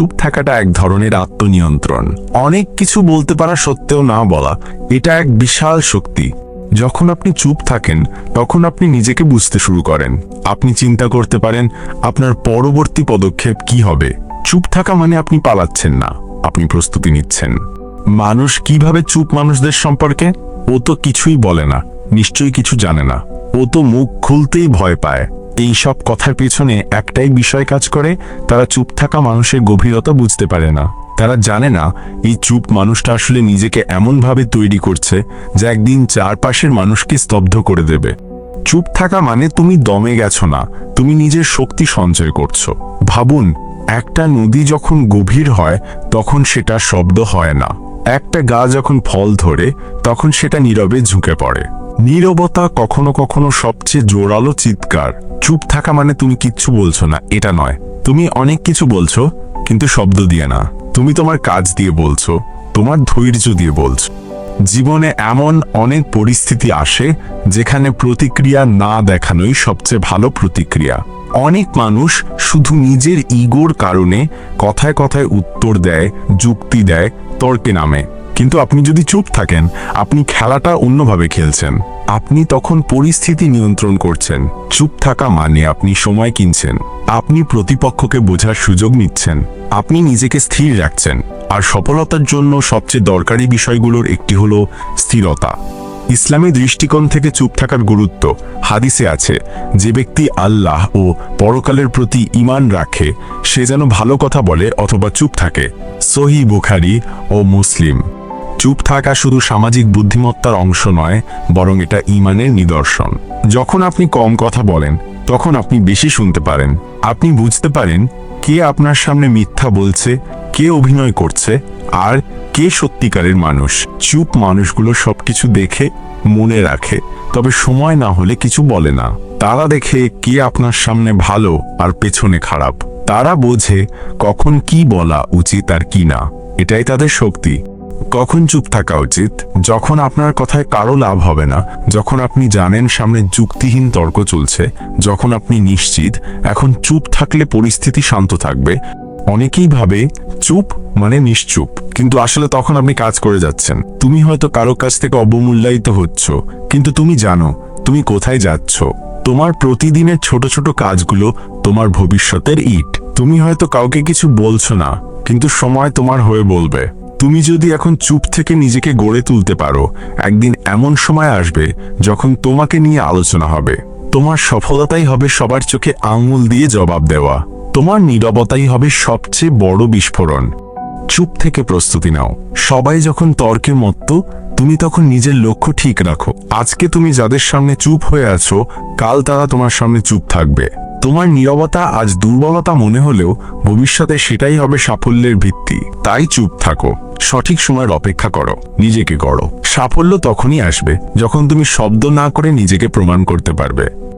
চুপ থাকাটা এক ধরনের আত্মনিয়ন্ত্রণ। অনেক কিছু বলতে পারা সত্ত্বেও না বলা, এটা এক বিশাল শক্তি। যখন আপনি চুপ থাকেন, তখন আপনি নিজেকে বুঝতে শুরু করেন। আপনি চিন্তা করতে পারেন, আপনার পরবর্তী পদক্ষেপ কি হবে। চুপ থাকা মানে আপনি পালাচ্ছেন না, আপনি প্রস্তুতি নিচ্ছেন। মানুষ কীভাবে চুপ মানুষদের সম্পর্কে? ও তো কিছুই বলে না, নিশ্চয়ই কিছু জানে না। ও তো মুখ খুলতেই ভয় পায়। এই সব কথার পেছনে একটাই বিষয় কাজ করে, তারা চুপ থাকা মানুষের গভীরতা বুঝতে পারে না। তারা জানে না, এই চুপ মানুষটা আসলে নিজেকে এমনভাবে তৈরি করছে, যা একদিন চারপাশের মানুষকে স্তব্ধ করে দেবে। চুপ থাকা মানে তুমি দমে গেছো না, তুমি নিজের শক্তি সঞ্চয় করছ। ভাবুন, একটা নদী যখন গভীর হয়, তখন সেটা শব্দ হয় না। একটা গা যখন ফল ধরে, তখন সেটা নীরবে ঝুঁকে পড়ে। নীরবতা কখনো কখনো সবচেয়ে জোরালো চিৎকার। চুপ থাকা মানে তুমি কিচ্ছু বলছো না, এটা নয়। তুমি অনেক কিছু বলছো, কিন্তু শব্দ দিয়ে না। তুমি তোমার কাজ দিয়ে বলছো, তোমার ধৈর্য দিয়ে বলছো। জীবনে এমন অনেক পরিস্থিতি আসে, যেখানে প্রতিক্রিয়া না দেখানোই সবচেয়ে ভালো প্রতিক্রিয়া। অনেক মানুষ শুধু নিজের ইগোর কারণে কথায় কথায় উত্তর দেয়, যুক্তি দেয়, তর্কে নামে। কিন্তু আপনি যদি চুপ থাকেন, আপনি খেলাটা অন্যভাবে খেলছেন। আপনি তখন পরিস্থিতি নিয়ন্ত্রণ করছেন। চুপ থাকা মানে আপনি সময় কিনছেন। আপনি প্রতিপক্ষকে বোঝার সুযোগ নিচ্ছেন। আপনি নিজেকে স্থির রাখছেন। আর সফলতার জন্য সবচেয়ে দরকারি বিষয়গুলোর একটি হলো স্থিরতা। ইসলামী দৃষ্টিকোণ থেকে চুপ থাকার গুরুত্ব হাদিসে আছে, যে ব্যক্তি আল্লাহ ও পরকালের প্রতি ইমান রাখে, সে যেন ভালো কথা বলে অথবা চুপ থাকে। সহি বুখারি ও মুসলিম। চুপ থাকা শুধু সামাজিক বুদ্ধিমত্তার অংশ নয়, বরং এটা ইমানের নিদর্শন। যখন আপনি কম কথা বলেন, তখন আপনি বেশি শুনতে পারেন। আপনি বুঝতে পারেন কে আপনার সামনে মিথ্যা বলছে, কে অভিনয় করছে, আর কে সত্যিকারের মানুষ। চুপ মানুষগুলো সবকিছু দেখে, মনে রাখে, তবে সময় না হলে কিছু বলে না। তারা দেখে কে আপনার সামনে ভালো আর পেছনে খারাপ। তারা বোঝে কখন কি বলা উচিত আর কি না। এটাই তাদের শক্তি। কখন চুপ থাকা উচিত? যখন আপনার কথায় কারও লাভ হবে না, যখন আপনি জানেন সামনে যুক্তিহীন তর্ক চলছে, যখন আপনি নিশ্চিত, এখন চুপ থাকলে পরিস্থিতি শান্ত থাকবে। অনেকেই ভাবে, চুপ মানে নিশ্চুপ, কিন্তু আসলে তখন আপনি কাজ করে যাচ্ছেন। তুমি হয়তো কারও কাছ থেকে অবমূল্যায়িত হচ্ছ, কিন্তু তুমি জানো, তুমি কোথায় যাচ্ছ। তোমার প্রতিদিনের ছোট ছোট কাজগুলো তোমার ভবিষ্যতের ইট। তুমি হয়তো কাউকে কিছু বলছো না, কিন্তু সময় তোমার হয়ে বলবে। তুমি যদি এখন চুপ থেকে নিজেকে গড়ে তুলতে পারো, একদিন এমন সময় আসবে যখন তোমাকে নিয়ে আলোচনা হবে। তোমার সফলতাই হবে সবার চোখে আঙুল দিয়ে জবাব দেওয়া। তোমার নীরবতাই হবে সবচেয়ে বড় বিস্ফোরণ। চুপ থেকে প্রস্তুতি নাও। সবাই যখন তর্কে মত্ত, তুমি তখন নিজের লক্ষ্য ঠিক রাখো। আজকে তুমি যাদের সামনে চুপ হয়ে আছো, কাল তারা তোমার সামনে চুপ থাকবে। তোমার নীরবতা আজ দুর্বলতা মনে হলেও ভবিষ্যতে সেটাই হবে সাফল্যের ভিত্তি। তাই চুপ থাকো। সঠিক সময়ের অপেক্ষা করো। নিজেকে গড়ো। সাফল্য তখনই আসবে যখন তুমি শব্দ না করে নিজেকে প্রমাণ করতে পারবে।